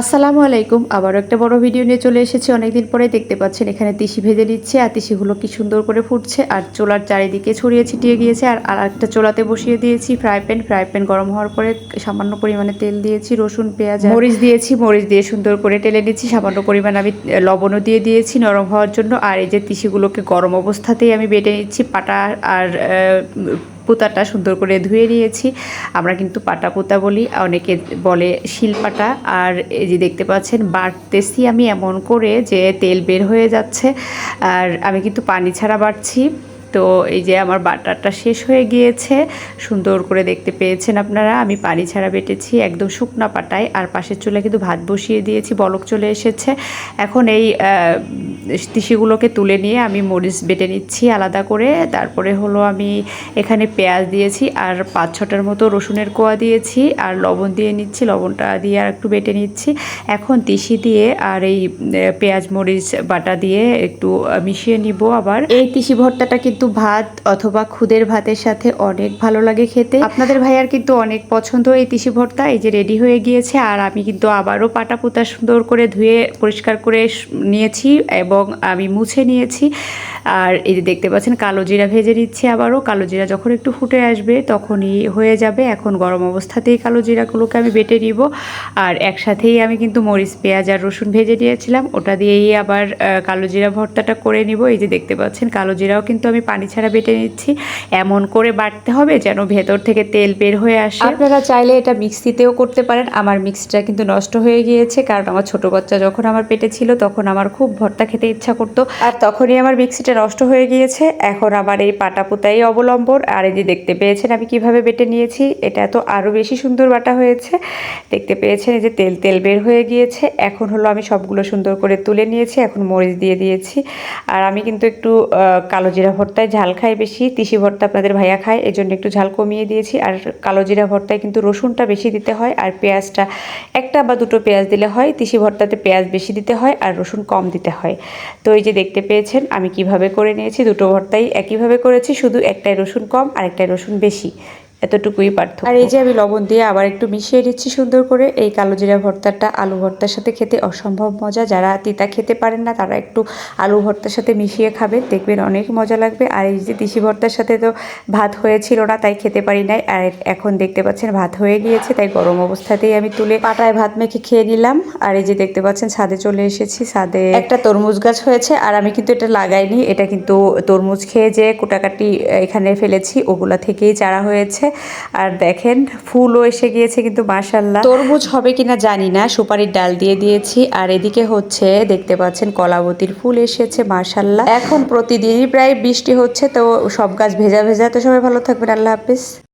আসসালামু আলাইকুম। আবারও একটা বড় ভিডিও নিয়ে চলে এসেছি। অনেকদিন পরে দেখতে পাচ্ছেন, এখানে তিসি ভেজে নিচ্ছে আর তিসিগুলো কি সুন্দর করে ফুটছে আর চোলার চারিদিকে ছড়িয়ে ছিটিয়ে গিয়েছে আর আর একটা চোলাতে বসিয়ে দিয়েছি ফ্রাই প্যান। ফ্রাই প্যান গরম হওয়ার পরে সামান্য পরিমাণে তেল দিয়েছি, রসুন, পেঁয়াজ মরিচ দিয়েছি, মরিচ দিয়ে সুন্দর করে টেলে নিচ্ছি। সামান্য পরিমাণ আমি লবণও দিয়ে দিয়েছি নরম হওয়ার জন্য। আর এই যে তিসিগুলোকে গরম অবস্থাতেই আমি বেটে নিচ্ছি, পাটা আর পুতাটা সুন্দর করে ধুয়ে নিয়েছি। আমরা কিন্তু পাটা পুতা বলি, অনেকে বলে শিলপাটা। আর এই যে দেখতে পাচ্ছেন, বাড়তেছি আমি এমন করে যে তেল বের হয়ে যাচ্ছে। আর আমি কিন্তু পানি ছাড়া বাটছি তো এই যে আমার বাটারটা শেষ হয়ে গিয়েছে, সুন্দর করে দেখতে পেয়েছেন আপনারা। আমি পানি ছাড়া বেটেছি একদম শুকনা পাটায়, আর পাশের চুলে কিন্তু ভাত বসিয়ে দিয়েছি, বলক চলে এসেছে। এখন এই তিসিগুলোকে তুলে নিয়ে আমি মরিচ বেটে নিচ্ছি আলাদা করে। তারপরে হলো আমি এখানে পেঁয়াজ দিয়েছি, আর পাঁচ ছটার মতো রসুনের কোয়া দিয়েছি, আর লবণ দিয়ে নিচ্ছি, লবণটা দিয়ে আর একটু বেটে নিচ্ছি। এখন তিসি দিয়ে আর এই পেঁয়াজ, মরিচ, বাটা দিয়ে একটু মিশিয়ে নিব আবার। এই তিসি ভর্তাটা কিন্তু ভাত অথবা খুদের ভাতের সাথে অনেক ভালো লাগে খেতে। আপনাদের ভাইয়ার কিন্তু অনেক পছন্দ এই তিসি ভর্তা, এই যে রেডি হয়ে গিয়েছে। আর আমি কিন্তু আবারও পাটা পুতা সুন্দর করে ধুয়ে পরিষ্কার করে নিয়েছি এবং আমি মুছে নিয়েছি। আর এই যে দেখতে পাচ্ছেন, কালো জিরা ভেজে নিচ্ছি আবারও। কালো জিরা যখন একটু ফুটে আসবে তখনই হয়ে যাবে। এখন গরম অবস্থাতেই কালো জিরাগুলোকে আমি বেটে নিব। আর একসাথেই আমি কিন্তু মরিচ, পেঁয়াজ আর রসুন ভেজে নিয়েছিলাম। ওটা দিয়েই আবার কালো জিরা ভর্তাটা করে নিব। এই যে দেখতে পাচ্ছেন, কালো জিরাও কিন্তু আমি পানি ছাড়া বেটে নিচ্ছি। এমন করে বাটতে হবে যেন ভেতর থেকে তেল বের হয়ে আসে। আপনারা চাইলে এটা মিক্সিতেও করতে পারেন। আমার মিক্সিটা কিন্তু নষ্ট হয়ে গিয়েছে কারণ আমার ছোট বাচ্চা যখন আমার পেটে ছিল তখন আমার খুব ভর্তা খেতে ইচ্ছা করতো। আর তখনই আমার মিক্সিটা নষ্ট হয়ে গিয়েছে। এখন আমার এই পাটা পুতাই অবলম্বন। আর এই যে দেখতে পেয়েছেন আমি কীভাবে বেটে নিয়েছি, এটা তো আরও বেশি সুন্দর বাটা হয়েছে। দেখতে পেয়েছেন এই যে তেল তেল বের হয়ে গিয়েছে। এখন হলো আমি সবগুলো সুন্দর করে তুলে নিয়েছি। এখন মরিচ দিয়ে দিয়েছি। আর আমি কিন্তু একটু কালো জিরা ভর্তায় ঝাল খায় বেশি, তিসি ভর্তা আপনাদের ভাইয়া খায় এই জন্য একটু ঝাল কমিয়ে দিয়েছি। আর কালো জিরা ভর্তায় কিন্তু রসুনটা বেশি দিতে হয়, আর পেঁয়াজটা একটা বা দুটো পেঁয়াজ দিলে হয়, তিসি ভর্তাতে পেঁয়াজ বেশি দিতে হয়, আর রসুন কম দিতে হয়। তো এই যে দেখতে পেয়েছেন, আমি কীভাবে করে নিয়েছি, দুটো ভর্তাই একইভাবে করেছি, শুধু একটাই রসুন কম আর একটাই রসুন বেশি। এতটুকুই পার্থক্য। আর এই যে আমি লবণ দিয়ে আবার একটু মিশিয়ে দিচ্ছি সুন্দর করে, এই কালো জিরা ভর্তাটা আলু ভর্তার সাথে খেতে অসম্ভব মজা। যারা তিতা খেতে পারেন না, তারা একটু আলু ভর্তার সাথে মিশিয়ে খাবেন, দেখবেন অনেক মজা লাগবে। আর এই যে তিসি ভর্তার সাথে তো ভাত হয়েছিল না, তাই খেতে পারি নাই। আর এখন দেখতে পাচ্ছেন ভাত হয়ে গিয়েছে, তাই গরম অবস্থাতেই আমি তুলে পাটায় ভাত মেখে খেয়ে নিলাম। আর এই যে দেখতে পাচ্ছেন ছাদে চলে এসেছি ছাদে একটা তরমুজ গাছ হয়েছে, আর আমি কিন্তু এটা লাগাইনি, এটা কিন্তু তরমুজ খেয়ে যে কোটাকাটি এখানে ফেলেছি, ওগুলা থেকেই চারা হয়েছে। আর দেখেন, ফুলও এসে গিয়েছে কিন্তু মাশাল্লাহ তরমুজ হবে কিনা জানি না, সুপারির ডাল দিয়ে দিয়েছি। আর এদিকে হচ্ছে, দেখতে পাচ্ছেন কলাবতীর ফুল এসেছে মাশাল্লাহ এখন প্রতিদিনই প্রায় বৃষ্টি হচ্ছে, তো সব গাছ ভেজা ভেজা। তো সবাই ভালো থাকবেন, আল্লাহ হাফিজ।